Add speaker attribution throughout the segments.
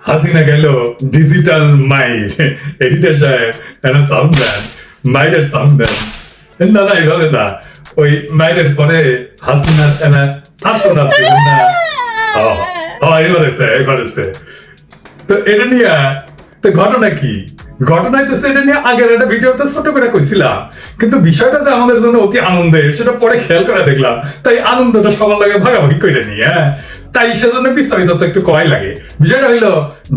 Speaker 1: হাসিনা গেল digital mile. Editor সাহেব একটা সাউন্ড দেন? মাইলের সাউন্ড দেন। না না, এইভাবে না। ওই মাইলের পরে হাসিনা এনা আত্মনাথ দিবেন না। এবার এসে। তো এটা নিয়ে, তো ঘটনা কি? ঘটনা হইতেছে, এটা নিয়ে আগের একটা ভিডিওতে ছোট করে কইছিলাম কিন্তু বিষয়টা যে আমাদের জন্য অতি আনন্দের, সেটা পরে খেয়াল করে দেখলাম। তাই আনন্দটা সবার লাগে ভাগাভাগি করে নিয়ে হ্যাঁ? তাই সেজন্য বিস্তারিত তো একটু কয় লাগে। বিষয়টা হইল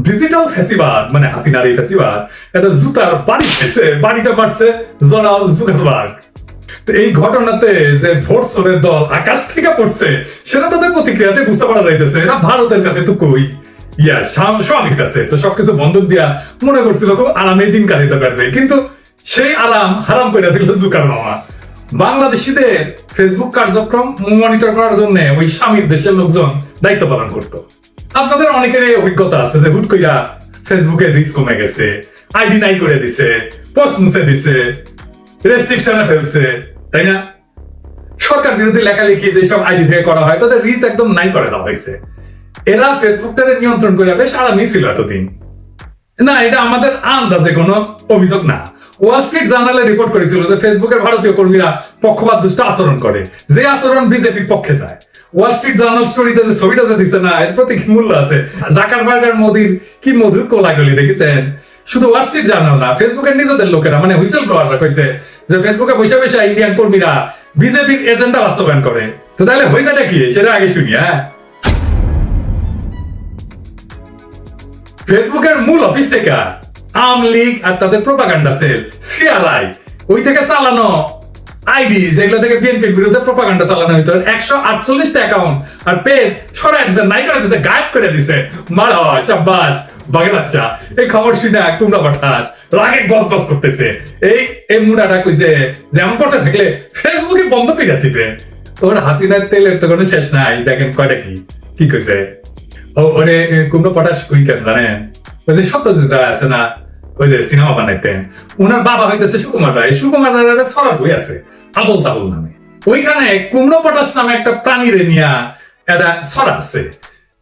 Speaker 1: ডিজিটাল ফেসিবাদ মানে হাসিনার এই ফেসিবাদ একটা জুতার বাড়ি খেয়েছে বাড়িটা মারছে জনাল জুকারবার্গ তো এই ঘটনাতে যে ভোট সোরের দল আকাশ থেকে পড়ছে, সেটা তাদের প্রতিক্রিয়াতে বুঝতে পারা যাইতেছে, এরা ভারতের কাছে তো কই? ইয়া কাছে। তো সবকিছু বন্ধক দিয়া মনে করছিল, খুব আরামে দিন পারবে। কিন্তু সেই আরাম হারাম করে দিল জুকার মামা। বাংলাদেশিদের ফেসবুক কার্যক্রম মনিটর করার জন্য ওই স্বামীর দেশের লোকজন দায়িত্ব পালন আপনাদের অভিজ্ঞতা আছে যে হুট কইরা ফেসবুকে রিচ কমে গেছে আইডি নাই করে দিছে পোস্ট মুছে দিছে রেস্ট্রিকশনে ফেলছে, তাই না? সরকার বিরোধী লেখালেখি যেসব আইডি থেকে করা হয়, তাদের রিচ একদম নাই করে দেওয়া হয়েছে। এরা ফেসবুকটাকে নিয়ন্ত্রণ করে বেশ আরামই ছিল এতদিন। না, এটা আমাদের আন্দাজে কোনো অভিযোগ না। ওয়াল স্ট্রিট জার্নালে রিপোর্ট করেছিল যে ফেসবুকের ভারতীয় কর্মীরা পক্ষপাত দুষ্ট আচরণ করে, যে আচরণ বিজেপির পক্ষে যায়। ওয়াল স্ট্রিট জার্নাল স্টোরিতে যে ছবিটা যে দিছে না, এর প্রতি কি মূল্য আছে? মোদির কি মধুর দেখেছেন? শুধু ওয়াল স্ট্রিট জার্নাল না ফেসবুকের নিজেদের লোকেরা মানে হুইসেল ব্লোয়াররা কইছে যে ফেসবুকে বসে বসে ইন্ডিয়ান কর্মীরা বিজেপির এজেন্ডা বাস্তবায়ন করে। তো তাহলে হয়েছেটা কি? সেটা আগে শুনি হ্যাঁ? ফেসবুকের মূল অফিস থেকে আওয়ামী লীগ আর তাদের প্রোপাগান্ডা সেল সিআরআই ওই থেকে চালানো আইডি যেগুলো থেকে বিএনপির বিরুদ্ধে প্রোপাগান্ডা চালানো হইতো, একশো আটচল্লিশটা অ্যাকাউন্ট আর পেজ সরাই দিছে নাই করে দিছে, গায়েব করে দিছে। মারা সাব্বাস বাগে বাচ্চা এই খবর শুনে কুমড়া পাঠাস রাগে গস গস করতেছে। এই এই মুডাটা কইছে যেমন করতে থাকলে ফেসবুকে বন্ধ করে দিবে। ওর হাসিনার তেলের তো কোনো শেষ নাই, দেখেন কয়টা কি কি কইছে? ও, ওরে কুমড়ো পটাশ কুই কেন জানেন ওই যে সত্যজিৎ রায় আছে না, ওই যে সিনেমা বানাইতেন উনার বাবা হইতেছে সুকুমার রায়। সুকুমার রায়ের একটা বই আছে আবল তাবল নামে। ওইখানে কুমড়ো নামে একটা ছড়া আছে।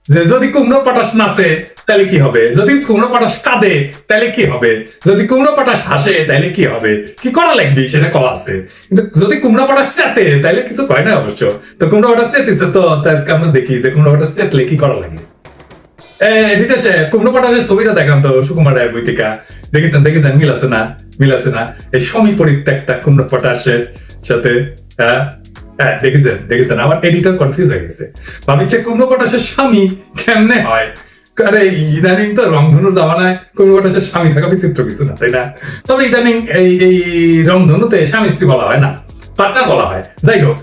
Speaker 1: যে যদি কুমড়ো পটাশ নাচে, তাহলে কি হবে? যদি কুমড়ো পটাশ কাঁদে, তাহলে কি হবে? যদি কুমড়ো পটাশ হাসে, তাহলে কি হবে? কি করা লাগবে? সেটা করা আছে। কিন্তু যদি কুমড়ো পটাশ চেতে, তাহলে কিছু কয় না অবশ্য। তো কুমড়ো পটাশ চেতেছে তো আজকে আমরা দেখি যে কুমড়ো পটাশ চেতলে কি করা লাগে। সে কুমড়ো পটাশের ছবিটা দেখান তো, সুকুমার রায়ের বইটিকা দেখেছেন দেখেছেন মিল আছে না মিল আছে না এই সমী পরিত্যক্তা কুমড়ো সাথে হ্যাঁ দেখেছেন দেখেছেন, আমার এডিটর কনফিউজ হয়ে গেছে। ভাবিচ্ছে কুমড়ো স্বামী কেমনে হয়? আরে, ইদানিং তো রংধনুর জামানায় কুমড়ো স্বামী থাকা বিচিত্র কিছু না, তাই না? তবে ইদানিং এই এই রংধনুতে স্বামী স্ত্রী বলা হয় না পার্টনার বলা হয়। যাই হোক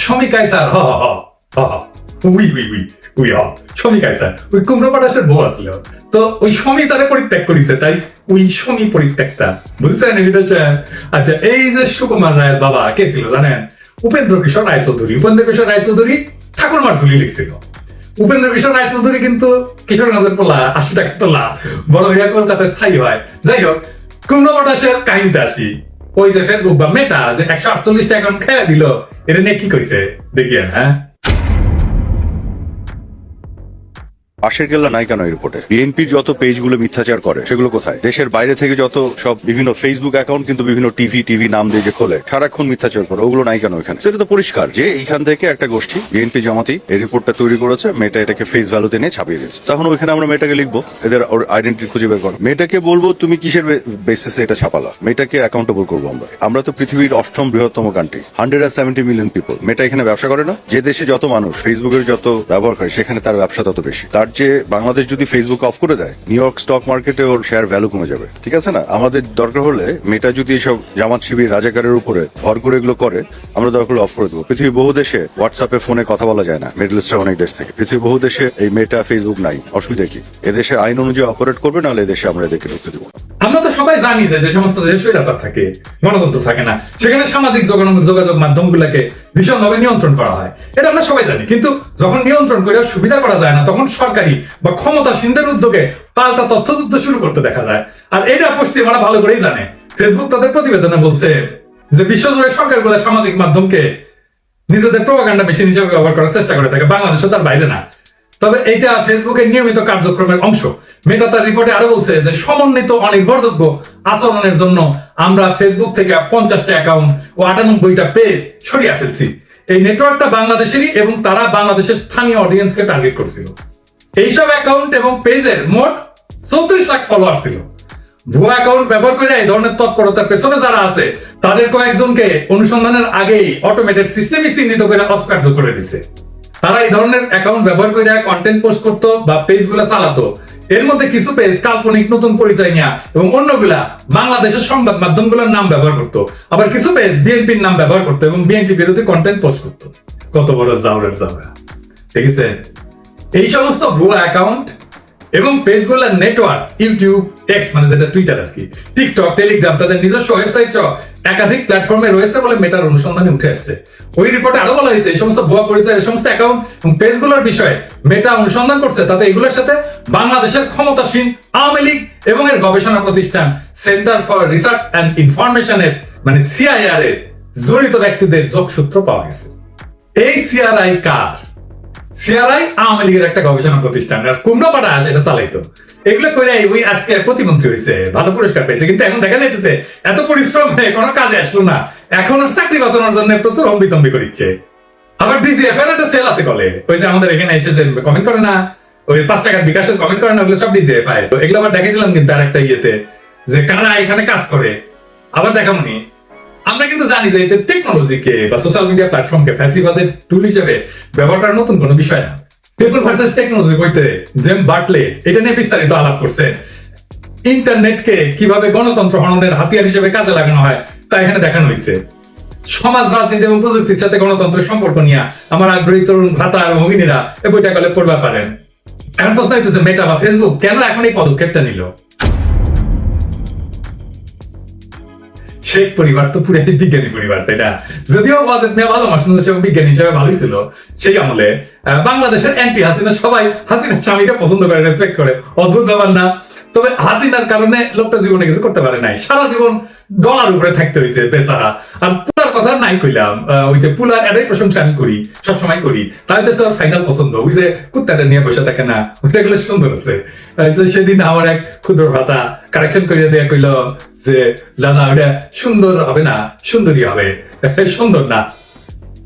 Speaker 1: স্বামী কায়সার হ হ হ হ। উই উই উই উই স্বামী কায়সার ওই বউ তো ওই স্বামী তারে পরিত্যাগ করিছে, তাই ওই স্বামী পরিত্যাগটা। বুঝছেন আচ্ছা এই যে সুকুমার রায়ের বাবা, কে ছিল জানেন? উপেন্দ্র কিশোর রায়চৌধুরী। উপেন্দ্র কিশোর রায়চৌধুরী ঠাকুর মারঝুলি লিখছিল। উপেন্দ্র কিশোর রায়চৌধুরী কিন্তু কিশোরগঞ্জের পোলা আশি টাকা তোলা বড় হইয়া কলকাতায় স্থায়ী হয়। যাই হোক, কুমড়ো কাহিনীতে আসি। ওই যে ফেসবুক বা মেটা যে একশো আটচল্লিশটা অ্যাকাউন্ট খেয়ে দিল, এটা নিয়ে কি কইছে? দেখিয়েন হ্যাঁ?
Speaker 2: আশের কেল্লা নাই কেন এই রিপোর্টে? বিএনপির যত পেজগুলো মিথ্যাচার করে, সেগুলো কোথায়? দেশের বাইরে থেকে যত সব বিভিন্ন ফেসবুক অ্যাকাউন্ট কিন্তু বিভিন্ন টিভি টিভি নাম দিয়ে যে খোলে, সারাক্ষণ মিথ্যাচার করে, ওগুলো নাই কেন এখানে? সেটা তো পরিষ্কার যে এইখান থেকে একটা গোষ্ঠী বিএনপি জামাতি, এই রিপোর্টটা তৈরি করেছে, মেয়েটা এটাকে ফেস ভ্যালুতে নিয়ে ছাপিয়ে দিয়েছে। তখন ওইখানে আমরা মেয়েটাকে লিখব, এদের ওর আইডেন্টি খুঁজে বের করো। মেয়েটাকে বলব, তুমি কিসের বেসিসে এটা ছাপালা? মেয়েটাকে অ্যাকাউন্টেবল করব আমরা। আমরা তো পৃথিবীর অষ্টম বৃহত্তম কান্ট্রি হান্ড্রেড আর সেভেন্টি মিলিয়ন পিপল মেয়েটা এখানে ব্যবসা করে না? যে দেশে যত মানুষ ফেসবুকের যত ব্যবহার করে, সেখানে তার ব্যবসা তত বেশি। তার যে বাংলাদেশ যদি ফেসবুক অফ করে দেয় নিউ ইয়র্ক স্টক মার্কেটে ওর শেয়ার ভ্যালু কমে যাবে, ঠিক আছে না? আমাদের দরকার হলে মেটা যদি এসব জামাত শিবির, রাজাকারের উপরে ভর করে এগুলো করে, আমরা দরকার হলে অফ করে দেবো। পৃথিবীর বহু দেশে হোয়াটসঅ্যাপে ফোনে কথা বলা যায় না মিডল ইস্টের অনেক দেশ থেকে। পৃথিবীর বহু দেশে এই মেটা ফেসবুক নাই, অসুবিধা কি? এদেশে আইন অনুযায়ী অপারেট করবে, নাহলে এদেশে আমরা এদেরকে ঢুকতে দেবো না।
Speaker 1: আমরা তো সবাই জানি যে যে সমস্ত দেশে স্বৈরাচার থাকে, গণতন্ত্র থাকে না, সেখানে সামাজিক যোগাযোগ মাধ্যমগুলোকে ভীষণভাবে নিয়ন্ত্রণ করা হয়। এটা আমরা সবাই জানি। কিন্তু যখন নিয়ন্ত্রণ করে সুবিধা করা যায় না, তখন সরকারি বা ক্ষমতাসীনদের উদ্যোগে পাল্টা তথ্যযুদ্ধ শুরু করতে দেখা যায়। আর এটা পশ্চিমারা ভালো করেই জানে। ফেসবুক তাদের প্রতিবেদনে বলছে যে বিশ্বজুড়ে সরকারগুলো সামাজিক মাধ্যমকে নিজেদের প্রোপাগান্ডা মেশিন হিসেবে ব্যবহার করার চেষ্টা করে থাকে। বাংলাদেশও তার বাইরে না। তবে এটা ফেসবুকের নিয়মিত কার্যক্রমের অংশ। মেটা তার রিপোর্টে আরও বলছে যে সমন্বিত অনির্ভরযোগ্য আচরণের জন্য আমরা ফেসবুক থেকে পঞ্চাশটা অ্যাকাউন্ট ও আটানব্বইটা পেজ সরিয়ে ফেলছি। এই নেটওয়ার্কটা বাংলাদেশেরই এবং তারা বাংলাদেশের স্থানীয় অডিয়েন্সকে টার্গেট করছিল। এইসব অ্যাকাউন্ট এবং পেজের মোট চৌত্রিশ লাখ ফলোয়ার ছিল। ভুয়া অ্যাকাউন্ট ব্যবহার করে এই ধরনের তৎপরতার পেছনে যারা আছে, তাদের কয়েকজনকে অনুসন্ধানের আগেই অটোমেটেড সিস্টেমই চিহ্নিত করে অস্কার্য করে দিছে। তারা এই ধরনের অ্যাকাউন্ট ব্যবহার করে কন্টেন্ট পোস্ট করতো বা পেজগুলা চালাতো। এর মধ্যে কিছু পেজ কাল্পনিক, নতুন পরিচয় নেয়া এবং অন্যগুলা বাংলাদেশের সংবাদ মাধ্যমগুলোর নাম ব্যবহার করতো। আবার কিছু পেজ বিএনপির নাম ব্যবহার করতো এবং বিএনপি বিরোধী কন্টেন্ট পোস্ট করতো। কত বড় জাউরের জাউরা ঠিক আছে? এই সমস্ত ভুয়া অ্যাকাউন্ট এবং পেজগুলোর নেটওয়ার্ক ইউটিউব এক্স মানে যেটা টুইটার আর কি টিকটক টেলিগ্রাম তাদের নিজস্ব ওয়েবসাইট সহ একাধিক প্ল্যাটফর্মে রয়েছে বলে মেটার অনুসন্ধানে উঠে আসছে। ওই রিপোর্টে আরও বলা হয়েছে, এই সমস্ত ভুয়া পরিচয়, এই সমস্ত অ্যাকাউন্ট এবং পেজগুলোর বিষয়ে মেটা অনুসন্ধান করছে, তাতে এগুলোর সাথে বাংলাদেশের ক্ষমতাসীন আওয়ামী লীগ এবং এর গবেষণা প্রতিষ্ঠান সেন্টার ফর রিসার্চ অ্যান্ড ইনফরমেশনের মানে সিআইআর এর জড়িত ব্যক্তিদের যোগসূত্র পাওয়া গেছে। এই সিআরআই কার? সিআরআই আওয়ামী লীগের একটা গবেষণা প্রতিষ্ঠান। আর কুমড়ো পাটা এটা চালাইতো। এগুলো করে ওই আজকে প্রতিমন্ত্রী হয়েছে ভালো পুরস্কার পেয়েছে কিন্তু এখন দেখা যাইতেছে, এত পরিশ্রম হয়ে কোনো কাজে আসলো না। এখন চাকরি বাঁচানোর জন্য প্রচুর হম্বিতম্বি করিচ্ছে। আবার ডিজিএফ এর একটা সেল আছে কলে। ওই যে আমাদের এখানে এসে যে কমেন্ট করে না, ওই পাঁচ টাকার বিকাশের কমেন্ট করে না, ওগুলো সব ডিজিএফ আয় এগুলো আবার দেখেছিলাম কিন্তু আর একটা ইয়েতে, যে কারা এখানে কাজ করে। আবার দেখামনি। আমরা কিন্তু জানি যে এতে টেকনোলজিকে বা সোশ্যাল মিডিয়া প্ল্যাটফর্মকে ফ্যাসিবাদের টুল হিসেবে ব্যবহার করা নতুন কোনো বিষয় না। পিপল ভার্সেস টেকনোলজি বইতে জেম বার্টলে এটা নিয়ে বিস্তারিত আলাপ করছে ইন্টারনেটকে কীভাবে গণতন্ত্র হননের হাতিয়ার হিসেবে কাজে লাগানো হয় তা এখানে দেখানো হয়েছে। সমাজ, রাজনীতি এবং প্রযুক্তির সাথে গণতন্ত্রের সম্পর্ক নিয়ে আমার আগ্রহী তরুণ ভ্রাতা আর ভগিনীরা এই বইটা গেলে পড়বা পারেন এখন প্রশ্ন হইতেছে মেটা বা ফেসবুক কেন এখন এই পদক্ষেপটা নিল? শেখ পরিবার তো পুরো বিজ্ঞানী পরিবার, তাই না? যদিও বাজেট নিয়ে ভালো মানুষ এবং বিজ্ঞানী হিসেবে ভালোই ছিল সেই আমলে বাংলাদেশের অ্যান্টি হাসিনা সবাই হাসিনা স্বামীকে পছন্দ করে রেসপেক্ট করে। অদ্ভুত ব্যাপার না। তবে হাসিনার কারণে লোকটা জীবনে কিছু করতে পারে নাই। সারা জীবন ডলার উপরে থাকতে হয়েছে বেচারা। আর কথা নাই কইলাম। ওই যে পুলার এটাই প্রশংসা আমি করি, সবসময় করি। তাই তো স্যার ফাইনাল পছন্দ। ওই যে কুত্তাটা নিয়ে বসে থাকে না, ওইটা গুলো সুন্দর আছে। সেদিন আমার এক ক্ষুদ্র ভাতা কারেকশন করিয়ে দেয়া কইল যে দাদা ওটা সুন্দর হবে না, সুন্দরী হবে। সুন্দর না।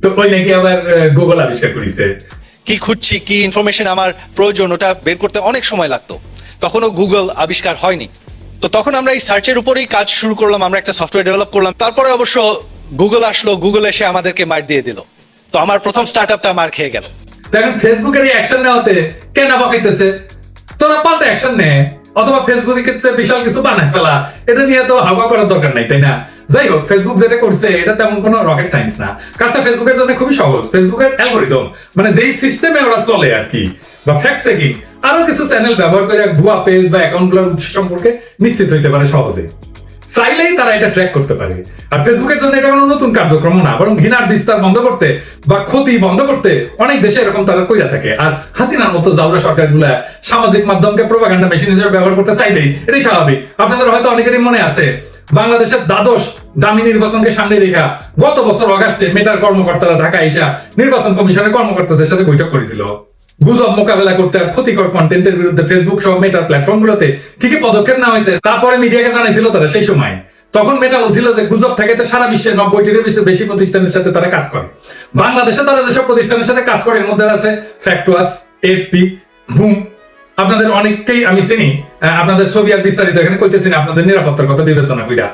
Speaker 1: তো ওই নাকি আবার গুগল আবিষ্কার করিছে।
Speaker 3: কি খুঁজছি, কি ইনফরমেশন আমার প্রয়োজন, ওটা বের করতে অনেক সময় লাগতো। তখনও গুগল আবিষ্কার হয়নি। তো তখন আমরা এই সার্চের উপরেই কাজ শুরু করলাম, আমরা একটা সফটওয়্যার ডেভেলপ করলাম। তারপরে অবশ্য গুগল আসলো গুগল এসে আমাদেরকে মার দিয়ে দিল। তো আমার প্রথম স্টার্ট আপটা মার খেয়ে গেল।
Speaker 1: দেখেন ফেসবুকের এই অ্যাকশন নেওয়াতে কেন বকাইতেছে? তোরা পাল্টা অ্যাকশন নে, অথবা ফেসবুকের ক্ষেত্রে বিশাল কিছু বানায় ফেলা, এটা নিয়ে তো হাওয়া করার দরকার নাই, তাই না? যাই হোক ফেসবুক যেটা করছে, এটা তেমন কোনো রকেট সায়েন্স না। কাজটা ফেসবুকের জন্য খুবই সহজ। ফেসবুকের অ্যালগোরিদম মানে যেই সিস্টেমে ওরা চলে আর কি, বা ফ্যাক্ট চেকিং আরও কিছু চ্যানেল ব্যবহার করে ভুয়া পেজ বা অ্যাকাউন্টগুলোর উৎস সম্পর্কে নিশ্চিত হইতে পারে সহজে। চাইলেই তারা এটা ট্র্যাক করতে পারে। আর ফেসবুকের জন্য এটা কোনো নতুন কার্যক্রম না, বরং ঘৃণার বিস্তার বন্ধ করতে বা ক্ষতি বন্ধ করতে অনেক দেশে এরকম তারা কইরা থাকে। আর হাসিনার মতো জাউরা সরকারগুলা সামাজিক মাধ্যমকে প্রোপাগান্ডা মেশিন হিসেবে ব্যবহার করতে চাইলেই এটাই স্বাভাবিক। আপনাদের হয়তো অনেকেরই মনে আছে, বাংলাদেশের দ্বাদশ দামি নির্বাচনকে সামনে রেখা গত বছর অগাস্টে মেটার কর্মকর্তারা ঢাকা এসা নির্বাচন কমিশনের কর্মকর্তাদের সাথে বৈঠক করেছিল। গুজব মোকাবেলা করতে আর ক্ষতিকর কন্টেন্টের বিরুদ্ধে ফেসবুক সহ মেটার প্ল্যাটফর্ম গুলোতে কি কি পদক্ষেপ নেওয়া হয়েছে, তারপরে মিডিয়াকে জানাইছিল তারা সেই সময়। তখন মেটা বলছিল যে গুজব থেকে সারা বিশ্বের নব্বইটির বেশি প্রতিষ্ঠানের সাথে তারা কাজ করে। বাংলাদেশে তারা যেসব প্রতিষ্ঠানের সাথে কাজ করে, এর মধ্যে আছে ফ্যাক্টুয়াস এপি বুম আপনাদের অনেককেই আমি চিনি আপনাদের ছবি আর বিস্তারিত এখানে কইতেছি না, আপনাদের নিরাপত্তার কথা বিবেচনা কইরা।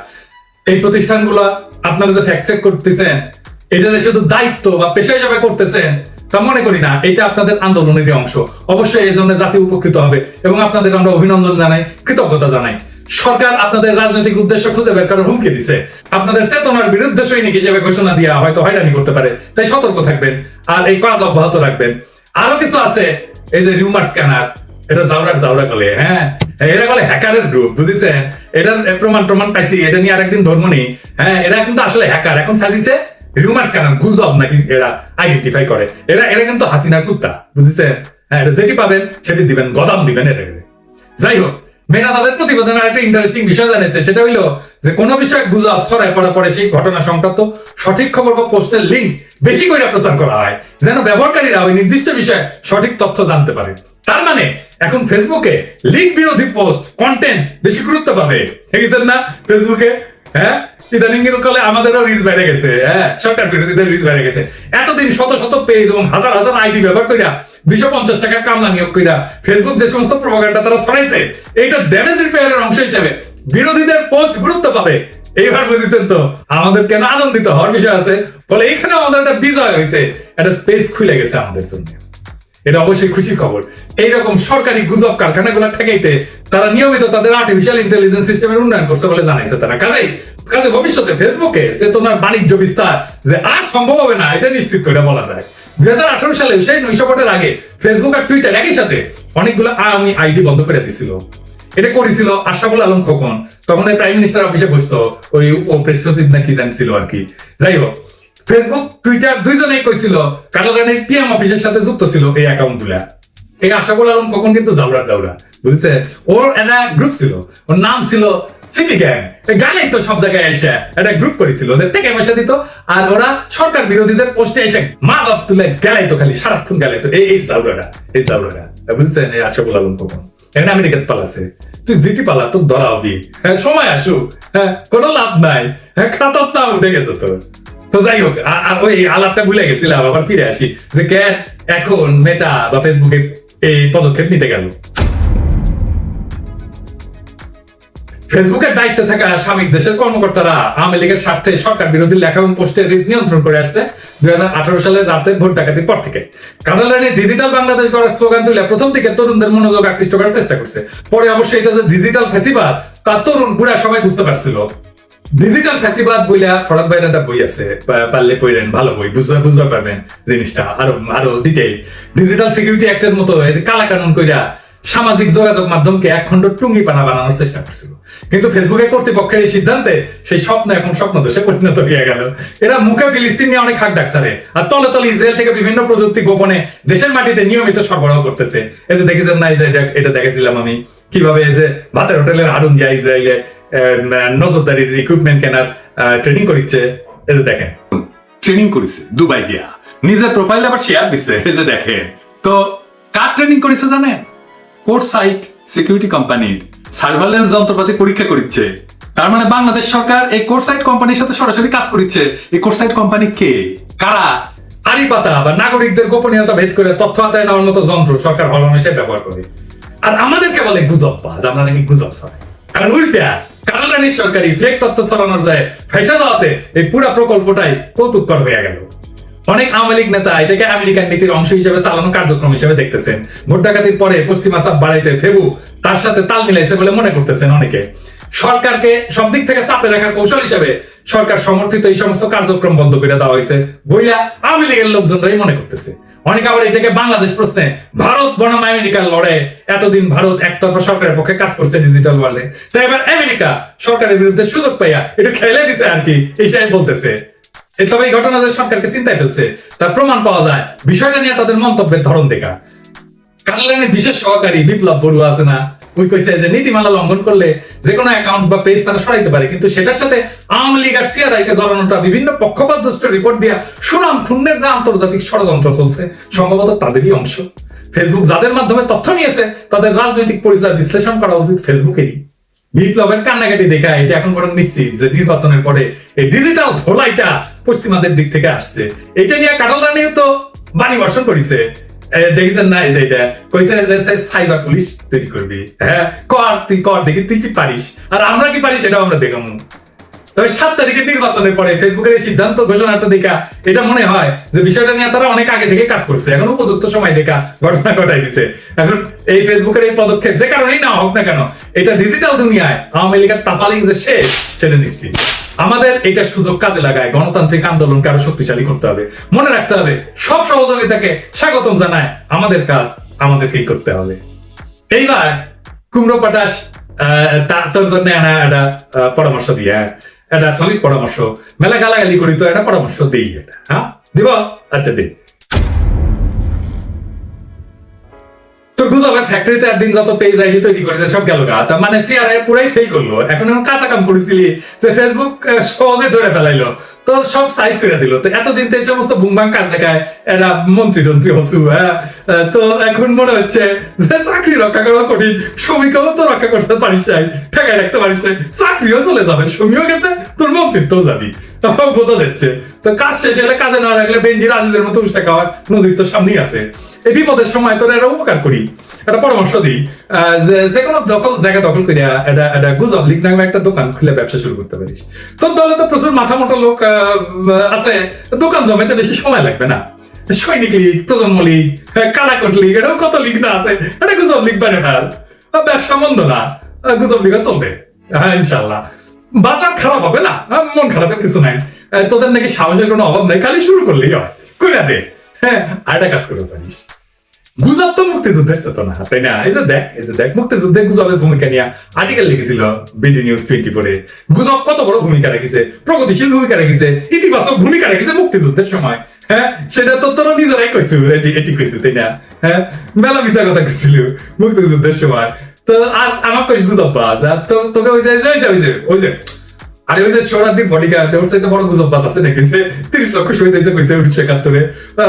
Speaker 1: এই প্রতিষ্ঠানগুলো আপনারা যে ফ্যাক্ট চেক করতেছেন এটা যে শুধু দায়িত্ব বা পেশা হিসাবে করতেছেন তা মনে করি না এটা আপনাদের আন্দোলনের অংশ। অবশ্যই এই জন্য জাতি উপকৃত হবে এবং আপনাদের আমরা অভিনন্দন জানাই, কৃতজ্ঞতা জানাই। সরকার আপনাদের রাজনৈতিক উদ্দেশ্য খুঁজে বের করার হুমকি দিছে। আপনাদের চেতনার বিরুদ্ধে সৈনিক হিসেবে ঘোষণা দিয়া হয়তো হয়রানি করতে পারে, তাই সতর্ক থাকবেন আর এই কাজ অব্যাহত রাখবেন। আরও কিছু আছে, এই যে রিউমার স্ক্যানার, এটা জাউরার জাউরা বলে হ্যাঁ? এরা বলে হ্যাকারের গ্রুপ বুঝেছেন? এটার প্রমাণ প্রমাণ পাইছি, এটা নিয়ে আরেকদিন ধর্ম নেই হ্যাঁ? এরা কিন্তু আসলে হ্যাকার, এখন সাজিছে রিউমার স্ক্যানার গুজব নাকি এরা আইডেন্টিফাই করে? এরা এরা কিন্তু হাসিনার কুত্তা বুঝেছেন হ্যাঁ এটা যেটি পাবেন, সেটি দিবেন, গদাম দিবেন এটা যাই হোক মেয়েরা তাদের প্রতিবেদনের একটা ইন্টারেস্টিং বিষয় জানিয়েছে, সেটা হইল যে কোনো বিষয়ে গুজব ছড়ায় পড়া পরে সেই ঘটনা সংক্রান্ত সঠিক খবর বা পোস্টের লিঙ্ক বেশি করে প্রচার করা হয়, যেন ব্যবহারকারীরা ওই নির্দিষ্ট বিষয়ে সঠিক তথ্য জানতে পারে। তার মানে এখন ফেসবুকে লিঙ্ক বিরোধী পোস্ট কন্টেন্ট বেশি গুরুত্ব পাবে। দেখেছেন না? ফেসবুকে হ্যাঁ? হ্যাঁ? বিরোধীদের পোস্ট গুরুত্ব পাবে। এইবার বুঝেছেন তো? আমাদের কেন আনন্দিত হওয়ার বিষয় আছে? ফলে এইখানে আমাদের একটা বিজয় হয়েছে একটা স্পেস খুলে গেছে আমাদের জন্য। এটা অবশ্যই খুশির খবর। এইরকম সরকারি গুজব কারখানাগুলো ঠেকাইতে তারা নিয়মিত তাদের আর্টিফিশিয়াল ইন্টেলিজেন্স সিস্টেমের উন্নয়ন করছে বলে জানাইছে তারা। কাজেই কাজে ভবিষ্যতে ফেসবুকে চেতনার বাণিজ্য বিস্তার যে আর সম্ভব হবে না, এটা নিশ্চিত করে বলা যায়। দুই হাজার আঠারো সালে সেই নৈশপটের আগে ফেসবুক আর টুইটার একই সাথে অনেকগুলো আমি আইডি বন্ধ করে দিছিল। এটা করেছিল আশাফুল আলম খোকন। তখন প্রাইম মিনিস্টার অফিসে বসতো, ওই ও প্রেস সচিব না কি জানছিল আর কি। যাই হোক ফেসবুক টুইটার দুইজনেই কইছিল কাটারানির পিএম অফিসের সাথে যুক্ত ছিল এই অ্যাকাউন্টগুলা এই আশাফুল আলম কখন কিন্তু জাউরা জাউরা বুঝছে? ওর একটা গ্রুপ ছিল, ওর নাম ছিল সিটি গ্যাং তো সব জায়গায় এসে একটা গ্রুপ করেছিল, ওদের দিত, আর ওরা সরকার বিরোধীদের পোস্টে এসে মা বাপ তুলে তো খালি, সারাক্ষণ গেলাই তো। এই এই এই জাউরাটা বুঝছেন এই আশাফুল আলম কখন। এখানে আমেরিকাত পালাছে তুই জিটি পালা, তোর ধরা হবি। হ্যাঁ সময় আসুক। হ্যাঁ কোনো লাভ নাই। হ্যাঁ খাতার নাম উঠে গেছে তোর। তো যাই হোক ওই আলাপটা ভুলে গেছিলাম, আবার ফিরে আসি। যে কে এখন মেটা বা ফেসবুকে এই পদক্ষেপ নিতে গেল। ফেসবুকের দায়িত্বে থাকা দেশের কর্মকর্তারা আওয়ামী লীগের স্বার্থে সরকার বিরোধী লেখা এবং পোস্টের রিচ নিয়ন্ত্রণ করে আসছে দুই হাজার আঠারো সালের রাতে ভোট ডাকাতির পর থেকে। কানাডানে ডিজিটাল বাংলাদেশ স্লোগান তুলে প্রথম দিকে তরুণদের মনোযোগ আকৃষ্ট করার চেষ্টা করছে। পরে অবশ্যই এটা যে ডিজিটাল ফেসিবাদ, তা তরুণ বুড়া সবাই বুঝতে পারছিল। ডিজিটাল ফ্যাসিবাদ বইলা ফরাদ ভাইয়ের একটা বই আছে পারলে পড়েন, ভালো বই বুঝতে বুঝতে পারবেন জিনিসটা, আরও আরও ডিটেইল ডিজিটাল সিকিউরিটি অ্যাক্টের মতো কালা কানুন কইরা সামাজিক যোগাযোগ মাধ্যমকে এক খণ্ড টুঙ্গি পানা বানানোর চেষ্টা করছিল। কিন্তু ফেসবুকে কর্তৃপক্ষের এই সিদ্ধান্তে সেই স্বপ্ন এখন স্বপ্ন দেশে পরিণত হয়ে গেল। এরা মুখে ফিলিস্তিন নিয়ে অনেক হাক ডাকছারে আর তলে তলে ইসরায়েল থেকে বিভিন্ন প্রযুক্তি গোপনে দেশের মাটিতে নিয়মিত সরবরাহ করতেছে। এই যে দেখেছেন না এটা- দেখেছিলাম আমি। কীভাবে এই যে ভাতের হোটেলের হারুন দিয়া ইসরায়েলে নজরদারির ইকুইপমেন্ট কেনার ট্রেনিং করিচ্ছে এই যে দেখেন। ট্রেনিং করেছে দুবাই গিয়া। নিজের প্রোফাইল আবার শেয়ার দিছে এই যে দেখেন। তো কার ট্রেনিং করেছে জানেন? কোর সাইট সিকিউরিটি কোম্পানির যন্ত্রপাতি পরীক্ষা করিচ্ছে। তার মানে বাংলাদেশ সরকার এই কোরসাইট কোম্পানির সাথে সরাসরি কাজ করিচ্ছে। এই কোরসাইট কোম্পানি কে? কারা? আড়ি পাতা বা নাগরিকদের গোপনীয়তা ভেদ করে তথ্য আদায় নেওয়ার মতো যন্ত্র সরকার ভালো হলমেশে ব্যবহার করে। আর আমাদেরকে বলে গুজব পাজ আমরা নাকি গুজব ছড়াই কারণ উল্টা কানাডানি সরকারি ফেক তথ্য ছড়ানোর যায় ফেসা দেওয়াতে এই পুরা প্রকল্পটাই কৌতুককর হয়ে গেল। অনেক আওয়ামী লীগ নেতা এটাকে আমেরিকান নীতির অংশ হিসেবে চালানো কার্যক্রম হিসেবে দেখতেছেন। ভোট ডাকাতির পরে পশ্চিমা চাপ বাড়াইতে ফেবু, তার সাথে তাল মিলাইছে বলে মনে করতেছেন অনেকে। সরকারকে সব দিক থেকে চাপে রাখার কৌশল হিসেবে সরকার সমর্থিত এই সমস্ত কার্যক্রম বন্ধ করে দেওয়া হয়েছে বইয়া আওয়ামী লীগের লোকজনরাই মনে করতেছে। অনেক আবার এটাকে বাংলাদেশ প্রশ্নে, ভারত বনাম আমেরিকার লড়াই এতদিন ভারত একতরফা সরকারের পক্ষে কাজ করছে ডিজিটাল ওয়ার্ল্ডে তাই এবার আমেরিকা সরকারের বিরুদ্ধে সুযোগ পাইয়া একটু খেলে দিছে আর কি এসে বলতেছে। তবে এই ঘটনা যে সরকারকে চিন্তায় ফেলছে, তার প্রমাণ পাওয়া যায়, বিষয়টা নিয়ে তাদের মন্তব্যের ধরন দেখা। কানাডানের বিশেষ সহকারী বিপ্লব বড়ুয়া আছে না? ওই কইছে যে নীতিমালা লঙ্ঘন করলে যে কোনো অ্যাকাউন্ট বা পেজ তারা সরাইতে পারে, কিন্তু সেটার সাথে আওয়ামী লীগ আর সিআরআই কে জড়ানোটা বিভিন্ন রিপোর্ট দিয়া সুনাম আন্তর্জাতিক ষড়যন্ত্র চলছে, সম্ভবত তাদেরই অংশ। ফেসবুক যাদের মাধ্যমে তথ্য নিয়েছে, তাদের রাজনৈতিক পরিচয় বিশ্লেষণ করা উচিত বিপ্লবের কান্নাকাটি দেখা এখন বরং নিশ্চিত যে নির্বাচনের পরে এই ডিজিটাল ধোলাইটা পশ্চিমাদের দিক থেকে আসছে। এটা নিয়ে কাটালা তো বাণী বর্ষণ করেছে। এটা? কইছে যে সাইবার পুলিশ তৈরি করবি। হ্যাঁ? কর, তুই কর, দেখি তুই কি পারিস। আর আমরা কি সেটাও আমরা তবে সাত তারিখের নির্বাচনের পরে ফেসবুকের এই সিদ্ধান্ত ঘোষণাটা দেখা, এটা মনে হয় যে বিষয়টা নিয়ে তারা অনেক আগে থেকে কাজ করছে। এখন উপযুক্ত সময় দেখা ঘটনা ঘটাই দিছে। এখন এই ফেসবুকের এই পদক্ষেপ যে কারণেই না হোক না কেন, এটা ডিজিটাল দুনিয়ায় আওয়ামী লীগের তাফালিং যে শেষ, সেটা নিশ্চিত। আমাদের এটা সুযোগ কাজে লাগায়। গণতান্ত্রিক আন্দোলনকে আরও শক্তিশালী করতে হবে। মনে রাখতে হবে, সব সহযোগিতাকে স্বাগতম জানায় আমাদের কাজ, আমাদেরকেই করতে হবে। এইবার কুমড়ো পাটাস তোর জন্য একটা পরামর্শ দিয়ে এটা একটা সলিড পরামর্শ। মেলা গালাগালি করি তো, একটা পরামর্শ দিই এটা হ্যাঁ? দিব? আচ্ছা দিই। তো গুজবের ফ্যাক্টরিতে একদিন যত পেজ আইডি তৈরি করেছে, সব গেল গা। তার মানে সিআরআই পুরাই ফেল করল এখন এমন কাঁচা কাম করেছিলি যে ফেসবুক সহজে ধরে ফেলাইলো। তো সব সাইজ করে দিল। তো এতদিন তো এই সমস্ত বুমবাং কাজ দেখায়, এরা মন্ত্রী টন্ত্রী হসু হ্যাঁ? তো এখন মনে হচ্ছে যে চাকরি রক্ষা করা কঠিন। শ্রমিকও তো রক্ষা করতে পারিস নাই, ঠেকায় রাখতে পারিস নাই। চাকরিও চলে যাবে, শ্রমিকও গেছে, তোর মন্ত্রিত্বও যাবি। বোঝা যাচ্ছে। তো কাজ শেষ হলে কাজে না লাগলে বেঞ্জির আজিজের মতো উষ্টা খাওয়ার নজির তো সামনেই আছে। এই বিপদের সময় তোর একটা উপকার করি একটা পরামর্শ দিই। যে কোনো দখল জায়গা দখল করিয়া এটা এটা গুজব লিখ নামে একটা দোকান খুলে ব্যবসা শুরু করতে পারিস। তোর দলে তো প্রচুর মাথা মোটা লোক আছে দোকান জমাইতে বেশি সময় লাগবে না। সৈনিক লীগ প্রজন্ম লীগ হ্যাঁ, কালাকট লীগ এরকম কত লীগ না আছে এটা গুজব লীগ বানে ফেল। ব্যবসা মন্দ না গুজব লীগও চলবে। হ্যাঁ ইনশাল্লাহ বাজার খারাপ হবে না মন খারাপের কিছু নাই। তোদের নাকি সাহসের কোনো অভাব নাই খালি শুরু করলেই হয়। কইরা দে। হ্যাঁ আরেকটা কাজ করতে পারিস। গুজব তো মুক্তিযুদ্ধের চেতনা, তাই না? এই যে দেখ, এই যে দেখ, মুক্তিযুদ্ধে গুজবের ভূমিকা নিয়ে আর্টিকেল লিখেছিল বিডি নিউজ টোয়েন্টি ফোরে গুজব কত বড় ভূমিকা রেখেছে, প্রগতিশীল ভূমিকা রেখেছে, ইতিবাচক ভূমিকা রেখেছে মুক্তিযুদ্ধের সময় হ্যাঁ? সেটা তো তোরা নিজেরাই কইছু এটি এটি তাই না? হ্যাঁ? মেলা বিচার কথা কইছিল মুক্তিযুদ্ধের সময়। তো আর আমার কইস গুজব তো তোকে ওই যে ওই যে ওই যে ওই যে আরে ওই যে বডিগার্ড ওর সাথে বড় গুজব বাজ আছে নাকি? যে তিরিশ লক্ষ শহীদ হয়েছে কইছে উনিশশো একাত্তরে।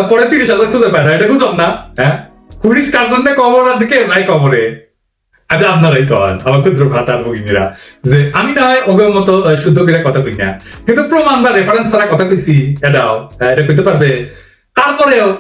Speaker 1: পরে তিরিশ হাজার খুঁজে পায় না, এটা গুজব না হ্যাঁ? পুলিশ কার কবর আর দিকে যায় কবরে? আচ্ছা আপনারাই কন। আমার ক্ষুদ্র ভ্রাতার ভগিনীরা। যে আমি না হয় ওগের মতো শুদ্ধ করে কথা কই না। কিন্তু প্রমাণ বা রেফারেন্স ছাড়া কথা কইছি। এটাও এটা কইতে পারবে। তারপরেও